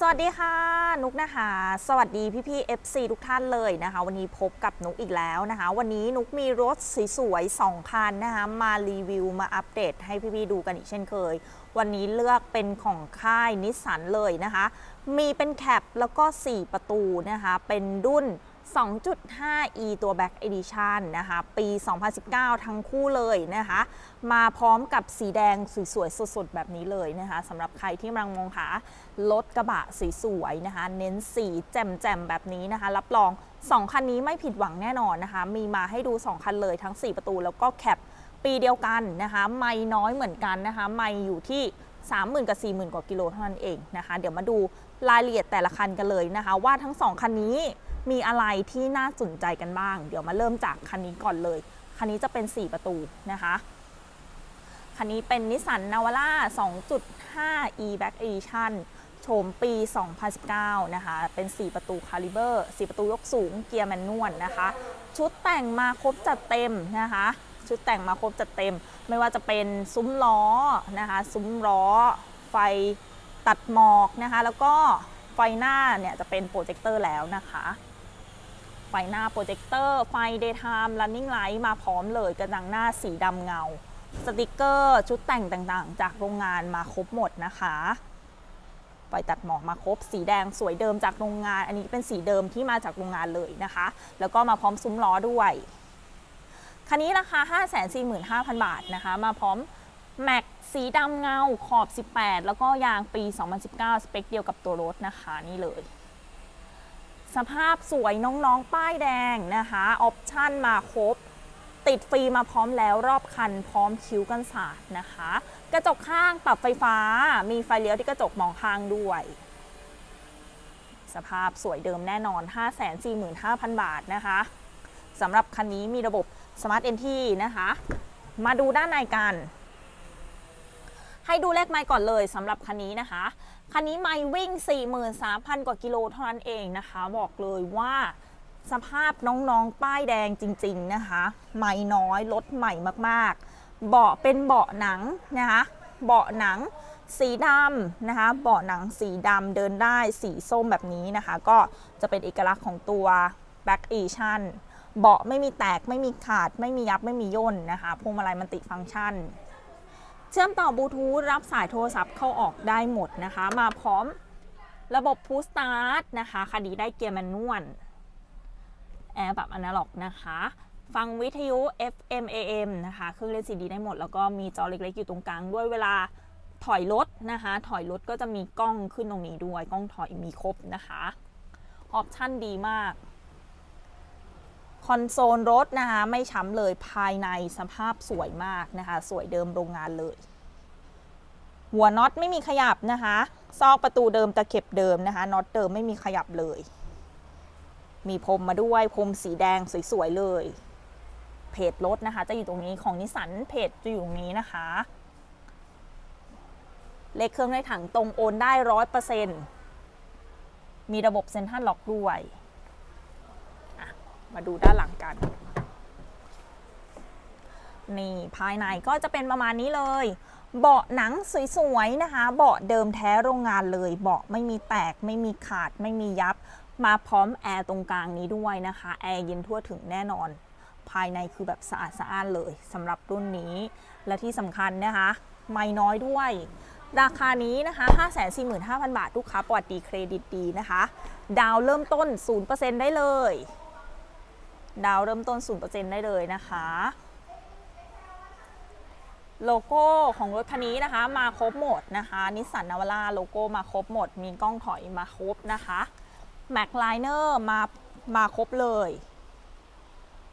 สวัสดีค่ะ นุกนะคะ สวัสดีพี่พี่ FC ทุกท่านเลยนะคะ วันนี้พบกับนุกอีกแล้วนะคะ วันนี้นุกมีรถสวยๆ2คันนะคะ มารีวิวมาอัปเดตให้พี่พี่ดูกันอีกเช่นเคย วันนี้เลือกเป็นของค่ายนิสสันเลยนะคะ มีเป็นแคปแล้วก็ 4 ประตูนะคะ เป็นรุ่น 2.5e ตัว Back Edition นะคะ ปี 2019 ทั้งคู่เลยนะคะ มาพร้อมกับสีแดงสวยๆ สดๆ แบบนี้เลยนะคะสำหรับใครที่กำลังมองหารถกระบะสวยๆ นะคะ เน้นสีแจ่มๆ แบบนี้นะคะ รับรอง 2 คันนี้ไม่ผิดหวังแน่นอนนะคะ มีมาให้ดู 2 คันเลยทั้ง 4 ประตูแล้วก็แคปปีเดียวกันนะคะ ไม่น้อยเหมือนกันนะคะ ไม่อยู่ที่30,000 กับ 40,000 กว่ากิโลเท่านั้นเองนะคะ เดี๋ยวมาดูรายละเอียดแต่ละคันกันเลยนะคะ ว่าทั้ง 2 คันนี้ มีอะไรที่น่าสนใจกันบ้าง เดี๋ยวมาเริ่มจากคันนี้ก่อนเลย คันนี้จะเป็น 4 ประตูนะคะ คันนี้เป็นนิสสันนาวาร่า2.5 e back edition โฉมปี 2019 นะคะ เป็น 4 ประตูคาลิเบอร์4ประตูยกสูง เกียร์แมนนวลนะคะ ชุดแต่งมาครบจัดเต็มนะคะ ชุดแต่งมาครบจัดเต็ม ไม่ว่าจะเป็นซุ้มล้อนะคะ ซุ้มล้อ ไฟตัดหมอกนะคะ แล้วก็ไฟหน้าเนี่ยจะเป็นโปรเจคเตอร์แล้วนะคะ ไฟหน้าโปรเจคเตอร์ ไฟ daytime running light มาพร้อมเลยกระจังหน้าสีดำเงา สติกเกอร์ชุดแต่งต่างๆ จากโรงงานมาครบหมดนะคะไฟตัดหมอกมาครบ สีแดงสวยเดิมจากโรงงาน อันนี้เป็นสีเดิมที่มาจากโรงงานเลยนะคะ แล้วก็มาพร้อมซุ้มล้อด้วย คันนี้ราคา 545,000 บาทนะคะ มาพร้อมแม็กสีดำเงาขอบ 18 แล้วก็ยางปี 2019 สเปคเดียวกับตัวรถนะคะนี่เลย สภาพสวยน้องๆ ป้ายแดงนะคะออปชั่นมาครบ ติดฟรีมาพร้อมแล้วรอบคันพร้อมคิ้วกันศาสตร์นะคะ กระจกข้างปรับไฟฟ้า มีไฟเลี้ยวที่กระจกมองข้างด้วย สภาพสวยเดิมแน่นอน 545,000 บาทนะคะสำหรับคันนี้มีระบบ Smart NT นะคะ มาดูด้านในกัน ให้ดูเลขไมล์ก่อนเลยสำหรับคันนี้นะคะ คันนี้ไมล์วิ่ง 43,000 กว่ากิโลเท่านั้นเองนะคะ บอกเลยว่าสภาพน้องๆ ป้ายแดงจริง ๆ นะคะ ไมล์น้อยรถใหม่มากๆ เบาะเป็นเบาะหนังนะคะ เบาะหนังสีดำนะคะ เบาะหนังสีดำเดินได้สีส้มแบบนี้นะคะ ก็จะเป็นเอกลักษณ์ของตัว Back Edition เบาะไม่มีแตกไม่มีขาดไม่มียับไม่มีย่นนะคะพวงมาลัยมันติฟังก์ชัน ชื่อมต่อบลูทูธรับสายโทรศัพท์เข้าออกได้หมดนะคะ มาพร้อมระบบพูสตาร์ทนะคะคันนี้ได้เกียร์แมนนวลแอร์แบบอนาล็อกนะคะ ฟังวิทยุ FM AM นะคะเครื่องเล่นซีดีได้หมด แล้วก็มีจอเล็กๆอยู่ตรงกลางด้วยเวลาถอยรถนะคะ ถอยรถก็จะมีกล้องขึ้นตรงนี้ด้วย กล้องถอยมีครบนะคะ ออปชั่นดีมาก คอนโซลรถนะคะไม่ช้ำเลยภายในสภาพสวยมากนะคะ สวยเดิมโรงงานเลย หัวน็อตไม่มีขยับนะคะซอกประตูเดิมตะเข็บเดิมนะคะน็อตเดิมไม่มีขยับเลย มีพรมมาด้วยพรมสีแดงสวยๆเลย เพจรถนะคะ จะอยู่ตรงนี้ของนิสสันเพจจะอยู่ตรงนี้นะคะเลขเครื่องได้ถังตรงโอนได้ร้อยเปอร์เซ็นต์มีระบบเซ็นทรัลล็อกด้วย มาดูด้านหลังกัน นี่ภายในก็จะเป็นประมาณนี้เลย เบาะหนังสวยๆนะคะ เบาะเดิมแท้โรงงานเลย เบาะไม่มีแตก ไม่มีขาด ไม่มียับ มาพร้อมแอร์ตรงกลางนี้ด้วยนะคะ แอร์เย็นทั่วถึงแน่นอน ภายในคือแบบสะอาดสะอ้านเลยสำหรับรุ่นนี้ และที่สำคัญนะคะ ไม่น้อยด้วย ราคานี้นะคะ 545,000 บาทลูกค้าปลอดดีเครดิตดีนะคะ ดาวเริ่มต้น 0%ได้เลย ดาวเริ่มต้น 0%ได้เลยนะคะ โลโก้ของรถคันนี้นะคะ มาครบหมดนะคะนิสสันนาวาร่าโลโก้มาครบหมด มีกล้องถอยมาครบนะคะแม็กไลเนอร์มามาครบเลย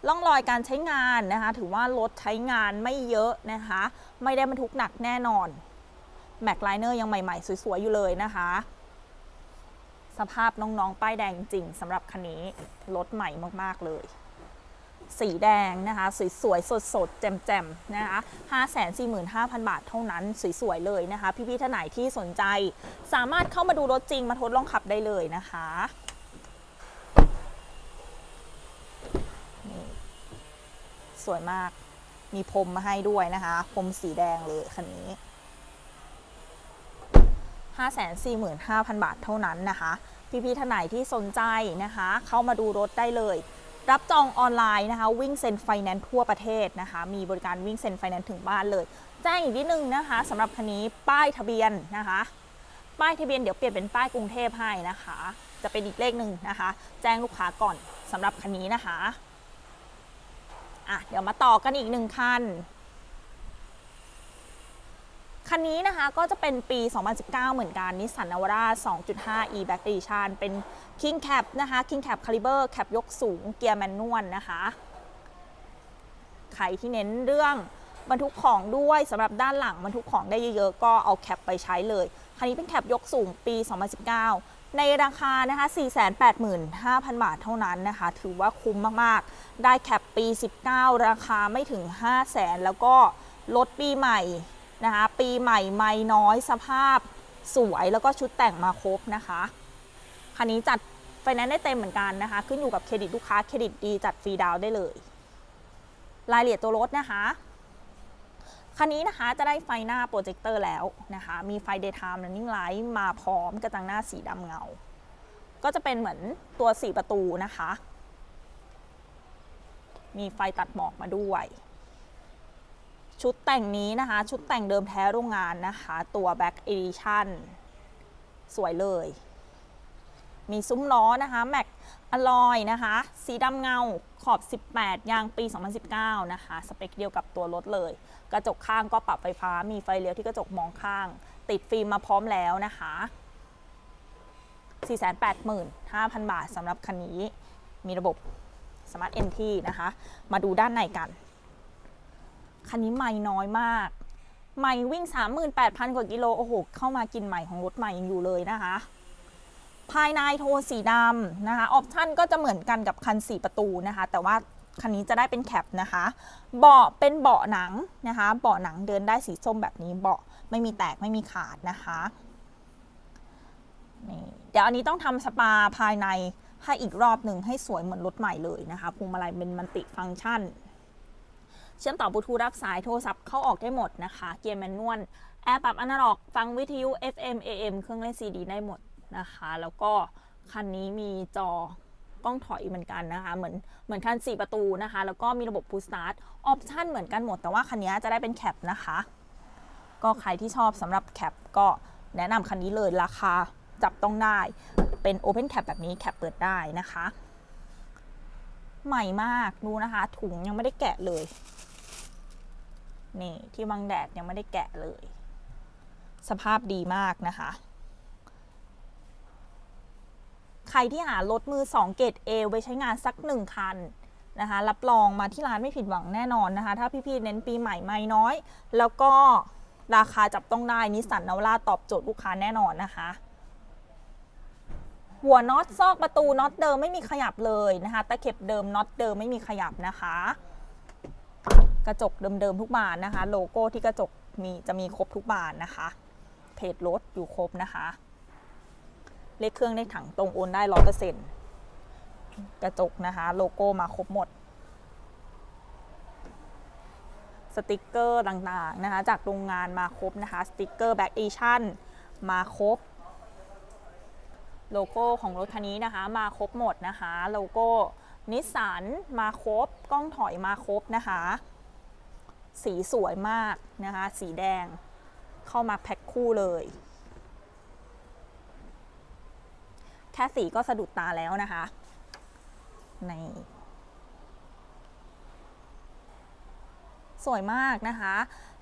ร่องรอยการใช้งานนะคะ ถือว่ารถใช้งานไม่เยอะนะคะ ไม่ได้บรรทุกหนักแน่นอนแม็กไลเนอร์ยังใหม่ๆ สวยๆ อยู่เลยนะคะ สภาพน้องๆ ป้ายแดงจริงสำหรับคันนี้ รถใหม่มากๆเลย สีแดงนะคะสวยๆสดๆแจ่มๆนะคะ545,000 บาทเท่านั้นสวยๆเลยนะคะ พี่ๆท่านไหนที่สนใจ สามารถเข้ามาดูรถจริงมาทดลองขับได้เลยนะคะสวยมาก มีพรมมาให้ด้วยนะคะ พรมสีแดงเลยคันนี้ 545,000 บาทเท่านั้นนะคะ พี่ๆท่านไหนที่สนใจนะคะ เข้ามาดูรถได้เลย รับจองออนไลน์นะคะวิ่งเซ็นไฟแนนซ์ทั่วประเทศนะคะ มีบริการวิ่งเซ็นไฟแนนซ์ถึงบ้านเลย แจ้งอีกนิดนึงนะคะสำหรับคันนี้ป้ายทะเบียนนะคะ ป้ายทะเบียนเดี๋ยวเปลี่ยนเป็นป้ายกรุงเทพให้นะคะ จะเป็นอีกเลขหนึ่งนะคะ แจ้งลูกค้าก่อนสำหรับคันนี้นะคะอะเดี๋ยวมาต่อกันอีกหนึ่งคัน คันนี้นะคะก็จะเป็นปี 2019 เหมือนกันนิสสันนาวาร่า2.5 e back edition เป็น King Cap นะคะ King Cap Caliber แคปยกสูงเกียร์แมนนวลนะคะ ใครที่เน้นเรื่องบรรทุกของด้วยสำหรับด้านหลังบรรทุกของได้เยอะๆ ก็เอาแคปไปใช้เลย คันนี้เป็นแคปยกสูงปี 2019 ในราคานะคะ 485,000 บาทเท่านั้นนะคะ ถือว่าคุ้มมากๆ ได้แคปปี 19 ราคาไม่ถึง 500,000แล้วก็รถปีใหม่ นะคะปีใหม่ไม่น้อยสภาพสวยแล้วก็ชุดแต่งมาครบนะคะคันนี้จัดไฟแนนซ์ได้เต็มเหมือนกันนะคะ ขึ้นอยู่กับเครดิตลูกค้าเครดิตดีจัดฟรีดาวน์ได้เลย รายละเอียดตัวรถนะคะคันนี้นะคะจะได้ไฟหน้าโปรเจคเตอร์แล้วนะคะ มีไฟ daytime running light มาพร้อมกระจังหน้าสีดำเงา ก็จะเป็นเหมือนตัว4ประตูนะคะ มีไฟตัดหมอกมาด้วย ชุดแต่งนี้นะคะ ชุดแต่งเดิมแท้โรงงานนะคะ ตัว Back Edition สวยเลย มีซุ้มล้อนะคะ แม็กอลอยนะคะ สีดำเงาขอบ 18 ยางปี 2019 นะคะ สเปคเดียวกับตัวรถเลย กระจกข้างก็ปรับไฟฟ้า มีไฟเลี้ยวที่กระจกมองข้าง ติดฟิล์มมาพร้อมแล้วนะคะ 485,000 บาทสำหรับคันนี้ มีระบบ Smart Entry นะคะ มาดูด้านในกัน คันนี้ไม่น้อยมาก ไม่วิ่ง 38,000 กว่ากิโล โอ้โห เข้ามากินใหม่ของรถใหม่ยังอยู่เลยนะคะ ภายในโทนสีดำนะคะ ออปชั่นก็จะเหมือนกันกับคัน 4 ประตูนะคะ แต่ว่าคันนี้จะได้เป็นแคปนะคะ เบาะเป็นเบาะหนังนะคะ เบาะหนังเดินได้สีส้มแบบนี้ เบาะไม่มีแตกไม่มีขาดนะคะนี่เดี๋ยวอันนี้ต้องทำสปาภายในให้อีกรอบหนึ่งให้สวยเหมือนรถใหม่เลยนะคะพวงมาลัยเป็นมันติฟังก์ชัน เชื่อมต่อบลูทูธรับสายโทรศัพท์เข้าออกได้หมดนะคะ เกียร์แมนนวลแอร์ปรับอนาล็อก ฟังวิทยุ FM AM เครื่องเล่น CD ได้หมดนะคะ แล้วก็คันนี้มีจอกล้องถอยเหมือนกันนะคะ เหมือนเหมือนคัน 4 ประตูนะคะ แล้วก็มีระบบ Push Start ออปชั่นเหมือนกันหมด แต่ว่าคันนี้จะได้เป็นแคปนะคะ ก็ใครที่ชอบสำหรับแคปก็แนะนำคันนี้เลยราคาจับต้องได้เป็น Open Cap แบบนี้แคปเปิดได้นะคะ ใหม่มากดูนะคะ ถุงยังไม่ได้แกะเลย นี่ที่บังแดดยังไม่ได้แกะเลย สภาพดีมากนะคะ ใครที่หารถมือ 2 เกรด A ไว้ใช้งานสักหนึ่งคันนะคะรับรองมาที่ร้านไม่ผิดหวังแน่นอนนะคะ ถ้าพี่ๆเน้นปีใหม่ไม่น้อย แล้วก็ราคาจับต้องได้นิสสันนาวราตอบโจทย์ลูกค้าแน่นอนนะคะ หัวน็อตซอกประตูน็อตเดิมไม่มีขยับเลยนะคะ ตะเข็บเดิมน็อตเดิมไม่มีขยับนะคะ กระจกเดิมๆทุกบานนะคะ โลโก้ที่กระจกมีจะมีครบทุกบานนะคะเพจรถอยู่ครบนะคะ เลขเครื่องเลขถังตรงโอนได้ร้อยเปอร์เซ็นต์กระจกนะคะ โลโก้มาครบหมด สติกเกอร์ต่างๆนะคะ จากโรงงานมาครบนะคะ สติกเกอร์แบ็กเอชั่นมาครบ โลโก้ของรถคันนี้นะคะ มาครบหมดนะคะ โลโก้นิสสันมาครบ กล้องถอยมาครบนะคะ สีสวยมากนะคะ สีแดงเข้ามาแพ็คคู่เลย แค่สีก็สะดุดตาแล้วนะคะในสวยมากนะคะ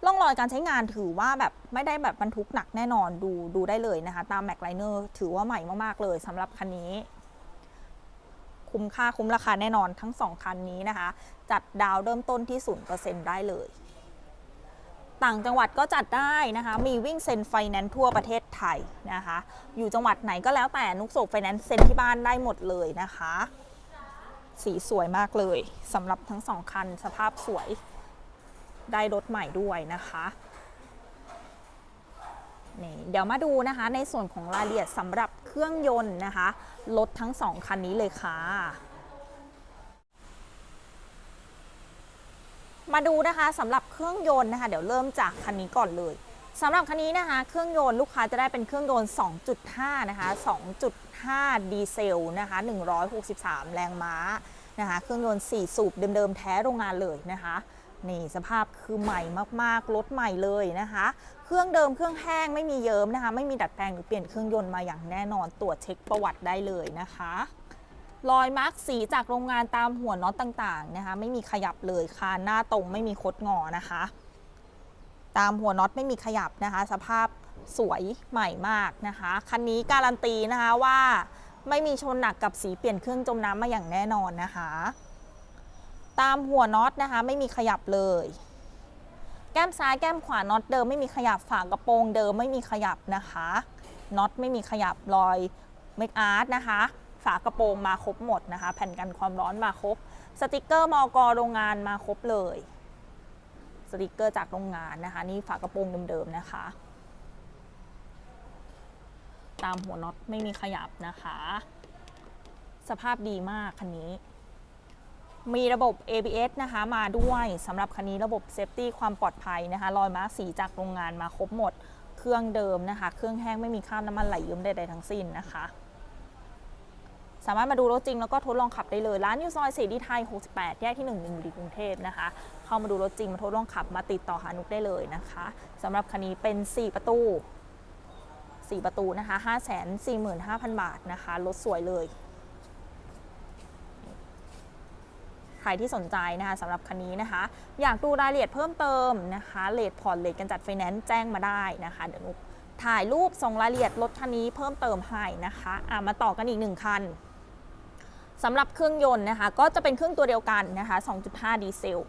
ร่องรอยการใช้งานถือว่าแบบไม่ได้แบบบรรทุกหนักแน่นอนดูดูได้เลยนะคะ ตามแม็กไลเนอร์ถือว่าใหม่มาก ๆ เลยสำหรับคันนี้ คุ้มค่าคุ้มราคาแน่นอนทั้ง 2 คันนี้นะคะ จัดดาวเริ่มต้นที่ 0%ได้เลย ต่างจังหวัดก็จัดได้นะคะ มีวิ่งเซ็นไฟแนนซ์ทั่วประเทศไทยนะคะ อยู่จังหวัดไหนก็แล้วแต่นุกโศกไฟแนนซ์เซ็นที่บ้านได้หมดเลยนะคะ สีสวยมากเลยสำหรับทั้งสองคันสภาพสวย ได้รถใหม่ด้วยนะคะนี่เดี๋ยวมาดูนะคะในส่วนของรายละเอียดสำหรับเครื่องยนต์นะคะรถทั้งสองคันนี้เลยค่ะ มาดูนะคะสำหรับเครื่องยนต์นะคะ เดี๋ยวเริ่มจากคันนี้ก่อนเลยสำหรับคันนี้นะคะ เครื่องยนต์ลูกค้าจะได้เป็นเครื่องยนต์ 2.5 นะคะ 2.5 ดีเซลนะคะ 163 แรงม้านะคะ เครื่องยนต์ 4 สูบเดิมๆ แท้โรงงานเลยนะคะ นี่สภาพคือใหม่มากๆ รถใหม่เลยนะคะ เครื่องเดิมเครื่องแห้งไม่มีเยิ้มนะคะ ไม่มีดัดแปลงหรือเปลี่ยนเครื่องยนต์มาอย่างแน่นอนตรวจเช็คประวัติได้เลยนะคะรอยมาร์กสีจากโรงงานตามหัวน็อตต่างๆนะคะ ไม่มีขยับเลยคานหน้าตรงไม่มีคดงอนะคะ ตามหัวน็อตไม่มีขยับนะคะ สภาพสวยใหม่มากนะคะคันนี้การันตีนะคะว่าไม่มีชนหนักกับสีเปลี่ยนเครื่องจมน้ำมาอย่างแน่นอนนะคะ ตามหัวน็อตนะคะ ไม่มีขยับเลย แก้มซ้ายแก้มขวาน็อตเดิมไม่มีขยับฝากระโปรงเดิมไม่มีขยับนะคะน็อตไม่มีขยับรอยเมคอาร์ตนะคะ ฝากระโปรงมาครบหมดนะคะ แผ่นกันความร้อนมาครบ สติกเกอร์มอกโรงงานมาครบเลย สติกเกอร์จากโรงงานนะคะ นี่ฝากระโปรงเดิมๆนะคะ ตามหัวน็อตไม่มีขยับนะคะ สภาพดีมากคันนี้ มีระบบ ABS นะคะมาด้วยสำหรับคันนี้ระบบเซฟตี้ความปลอดภัยนะคะรอยมาสีจากโรงงานมาครบหมด เครื่องเดิมนะคะ เครื่องแห้งไม่มีคราบน้ำมันไหลยิ้มใดๆทั้งสิ้นนะคะ สามารถมาดูรถจริงแล้วก็ทดลองขับได้เลย ร้านอยู่ซอยเสรีไทย 68 แยกที่1มินบุรีกรุงเทพนะคะ เข้ามาดูรถจริงมาทดลองขับมาติดต่อหานุกได้เลยนะคะสำหรับคันนี้เป็น 4 ประตู 4 ประตูนะคะ 545,000 บาทนะคะรถสวยเลย ใครที่สนใจนะคะสำหรับคันนี้นะคะ อยากดูรายละเอียดเพิ่มเติมนะคะเลทผ่อนเลทกันจัดไฟแนนซ์แจ้งมาได้นะคะเดี๋ยวนุกถ่ายรูปส่งรายละเอียดรถคันนี้เพิ่มเติมให้นะคะอะมาต่อกันอีกหนึ่งคันสำหรับเครื่องยนต์นะคะ ก็จะเป็นเครื่องตัวเดียวกันนะคะ 2.5 ดีเซล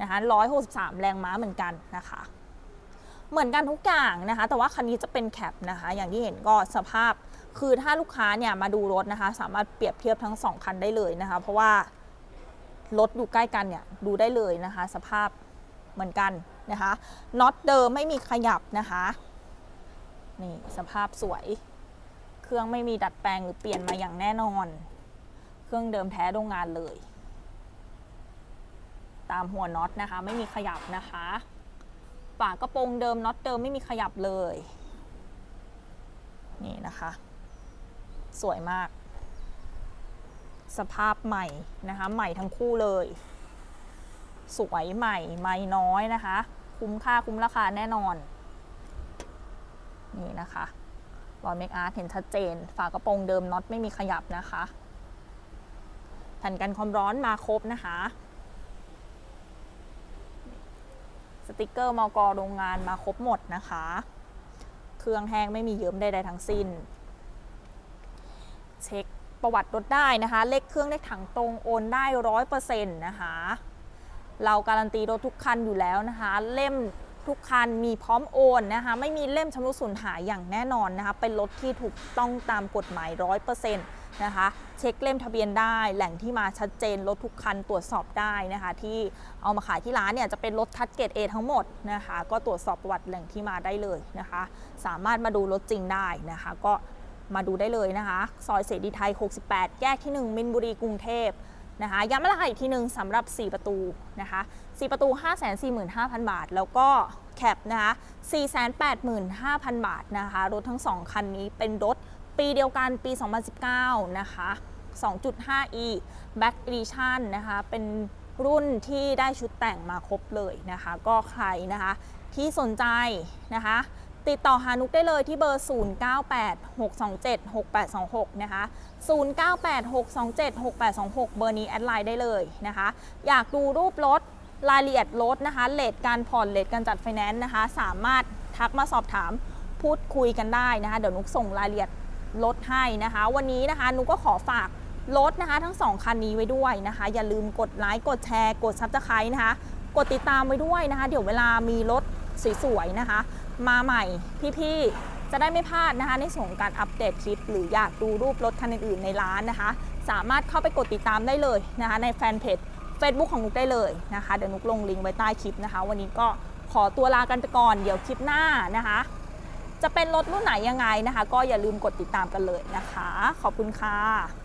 นะคะ 163 แรงม้าเหมือนกันนะคะ เหมือนกันทุกอย่างนะคะ แต่ว่าคันนี้จะเป็นแคปนะคะ อย่างที่เห็นก็สภาพ คือถ้าลูกค้าเนี่ยมาดูรถนะคะ สามารถเปรียบเทียบทั้งสองคันได้เลยนะคะ เพราะว่า รถอยู่ใกล้กันเนี่ยดูได้เลยนะคะ สภาพเหมือนกันนะคะน็อตเดิมไม่มีขยับนะคะนี่สภาพสวย เครื่องไม่มีดัดแปลงหรือเปลี่ยนมาอย่างแน่นอน เครื่องเดิมแท้โรงงานเลย ตามหัวน็อตนะคะ ไม่มีขยับนะคะฝากระโปรงเดิมน็อตเดิมไม่มีขยับเลย นี่นะคะ สวยมาก สภาพใหม่นะคะ ใหม่ทั้งคู่เลย สวยใหม่ไม่น้อยนะคะ คุ้มค่าคุ้มราคาแน่นอน นี่นะคะรอยเมคอาร์เห็นชัดเจน ฝากระโปรงเดิมน็อตไม่มีขยับนะคะแผ่นกันความร้อนมาครบนะคะ สติกเกอร์มอกโรงงานมาครบหมดนะคะ เครื่องแห้งไม่มีเยิ้มใดๆทั้งสิ้น เช็ค ประวัติรถได้นะคะ เลขเครื่องเลขถังตรงโอนได้ร้อยเปอร์เซ็นต์นะคะ เราการันตีรถทุกคันอยู่แล้วนะคะ เล่มทุกคันมีพร้อมโอนนะคะ ไม่มีเล่มชำรุดสูญหายอย่างแน่นอนนะคะ เป็นรถที่ถูกต้องตามกฎหมายร้อยเปอร์เซ็นต์นะคะ เช็คเล่มทะเบียนได้ แหล่งที่มาชัดเจน รถทุกคันตรวจสอบได้นะคะ ที่เอามาขายที่ร้านเนี่ยจะเป็นรถคัดเกรด A ทั้งหมดนะคะ ก็ตรวจสอบประวัติแหล่งที่มาได้เลยนะคะ สามารถมาดูรถจริงได้นะคะ ก็ มาดูได้เลยนะคะ ซอยเสรีไทย 68 แยกที่ 1 มินบุรีกรุงเทพนะคะย้ำราคาอีกทีหนึ่งสำหรับ 4 ประตูนะคะ4ประตู 545,000 บาท แล้วก็แคปนะคะ485,000 บาทนะคะ รถทั้ง 2 คันนี้เป็นรถปีเดียวกันปี 2019 นะคะ 2.5e Back Edition นะคะ เป็นรุ่นที่ได้ชุดแต่งมาครบเลยนะคะ ก็ใครนะคะที่สนใจนะคะ ติดต่อหานุกได้เลยที่เบอร์ 0986276826 นะคะ 0986276826 เบอร์นี้แอดไลน์ได้เลยนะคะ อยากดูรูปรถรายละเอียดรถนะคะเลทการผ่อนเลทการจัดไฟแนนซ์นะคะ สามารถทักมาสอบถามพูดคุยกันได้นะคะ เดี๋ยวนุกส่งรายละเอียดรถให้นะคะ วันนี้นะคะนุกก็ขอฝากรถนะคะ ทั้งสองคันนี้ไว้ด้วยนะคะ อย่าลืมกดไลค์กดแชร์ กดซับสไครต์นะคะ กดติดตามไว้ด้วยนะคะ เดี๋ยวเวลามีรถสวยๆนะคะ มาใหม่ พี่ๆ จะได้ไม่พลาดนะคะ ในส่วนของการอัปเดตคลิป หรืออยากดูรูปรถคันอื่นๆในร้านนะคะ สามารถเข้าไปกดติดตามได้เลยนะคะ ในแฟนเพจ Facebook ของนุกได้เลยนะคะ เดี๋ยวนุกลงลิงก์ไว้ใต้คลิปนะคะ วันนี้ก็ขอตัวลากันไปก่อน เดี๋ยวคลิปหน้านะคะ จะเป็นรถรุ่นไหนยังไงนะคะ ก็อย่าลืมกดติดตามกันเลยนะคะ ขอบคุณค่ะ